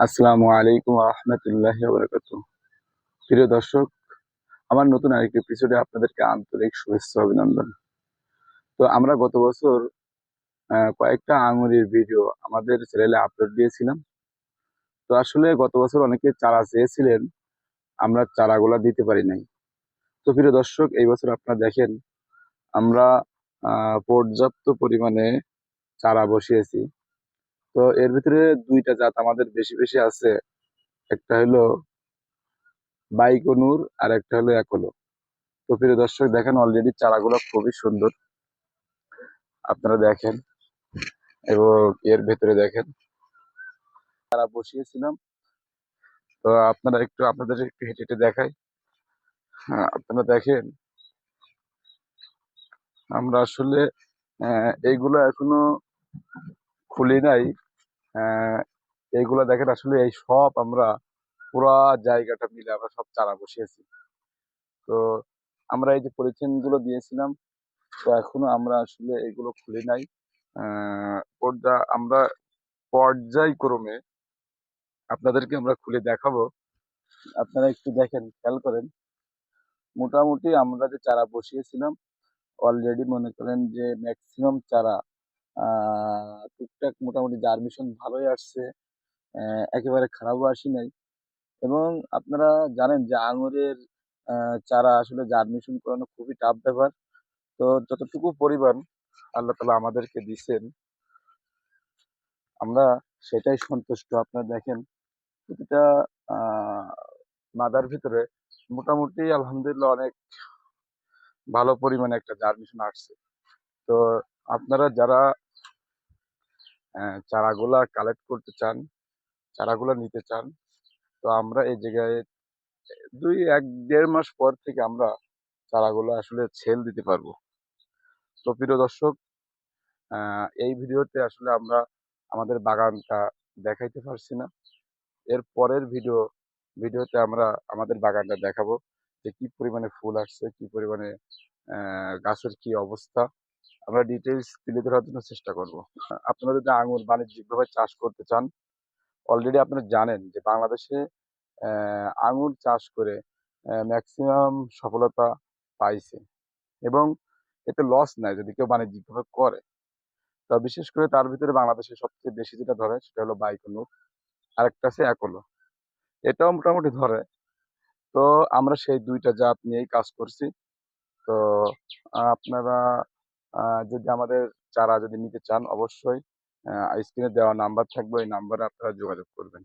আসসালামু আলাইকুম রহমতুল্লাহ বরকত প্রিয় দর্শক, আমার নতুন আরেকটি এপিসোডে আপনাদেরকে আন্তরিক শুভেচ্ছা অভিনন্দন। তো আমরা গত বছর কয়েকটা আঙুরের ভিডিও আমাদের চ্যানেলে আপলোড দিয়েছিলাম। তো আসলে গত বছর অনেকে চারা চেয়েছিলেন, আমরা চারাগুলা দিতে পারি নাই। তো প্রিয় দর্শক, এই বছর আপনারা দেখেন, আমরা পর্যাপ্ত পরিমাণে চারা বসিয়েছি। তো এর ভিতরে দুইটা জাত আমাদের বেশি বেশি আছে। একটা হলো বাইকনুর আর একটা হলো একলো তো প্রিয় দর্শক দেখেন অলরেডি চারাগুলো খুবই সুন্দর। আপনারা দেখেন। এবং এর ভেতরে দেখেন। চারা বসিয়েছিলাম। তো আপনারা একটু আপনাদের একটু হেঁটে হেঁটে দেখাই। হ্যাঁ, আপনারা দেখেন। আমরা আসলে এইগুলো এখনও খুলি নাই। এইগুলো দেখেন আসলে এই সব আমরা পুরা জায়গাটা মিলে আমরা সব চারা বসিয়েছি। তো আমরা এই যে পলিথিনগুলো দিয়েছিলাম, তো এখনও আমরা আসলে এগুলো খুলি নাই। পর্যা, আমরা পর্যায়ক্রমে আপনাদেরকে আমরা খুলে দেখাবো। আপনারা একটু দেখেন, খেয়াল করেন। মোটামুটি আমরা যে চারা বসিয়েছিলাম অলরেডি মনে করেন যে ম্যাক্সিমাম চারা টুকটাক মোটামুটি জার্মিশন ভালোই আসছে একেবারে খারাপও আসি নাই। এবং আপনারা জানেন যে আঙুরের চারা আসলে জার্মিশন করানো খুবই টাফ ব্যাপার। তো যতটুকু পরিমাণ আল্লাহ তালা আমাদেরকে দিচ্ছেন আমরা সেটাই সন্তুষ্ট। আপনারা দেখেন প্রতিটা মাদার ভিতরে মোটামুটি আলহামদুলিল্লাহ অনেক ভালো পরিমাণে একটা জার্মিশন আসছে। তো আপনারা যারা চারাগুলা কালেক্ট করতে চান, চারাগুলা নিতে চান, তো আমরা এই জায়গায় দুই এক দেড় মাস পর থেকে আমরা চারাগুলো আসলে সেল দিতে পারব। তো প্রিয় দর্শক এই ভিডিওতে আসলে আমরা আমাদের বাগানটা দেখাইতে পারছি না। এর পরের ভিডিও, ভিডিওতে আমরা আমাদের বাগানটা দেখাবো যে কি পরিমাণে ফুল আসছে, কি পরিমাণে গাছের কি অবস্থা। আমরা ডিটেলস তুলে ধরার জন্য চেষ্টা করব। আপনারা যদি আঙুর বাণিজ্যিকভাবে চাষ করতে চান অলরেডি আপনারা জানেন যে বাংলাদেশে আঙুর চাষ করে ম্যাক্সিমাম সফলতা পাইছে এবং এতে লস নাই যদি কেউ বাণিজ্যিকভাবে করে। তা বিশেষ করে তার ভিতরে বাংলাদেশে সবচেয়ে বেশি যেটা ধরে সেটা হলো বাইকনুর আরেকটা আছে একলো এটাও মোটামুটি ধরে। তো আমরা সেই দুইটা জাত নিয়েই কাজ করছি। তো আপনারা যদি আমাদের চারা যদি নিতে চান, অবশ্যই স্ক্রিনে দেওয়া নাম্বার থাকবে। ওই নাম্বারে আপনারা যোগাযোগ করবেন।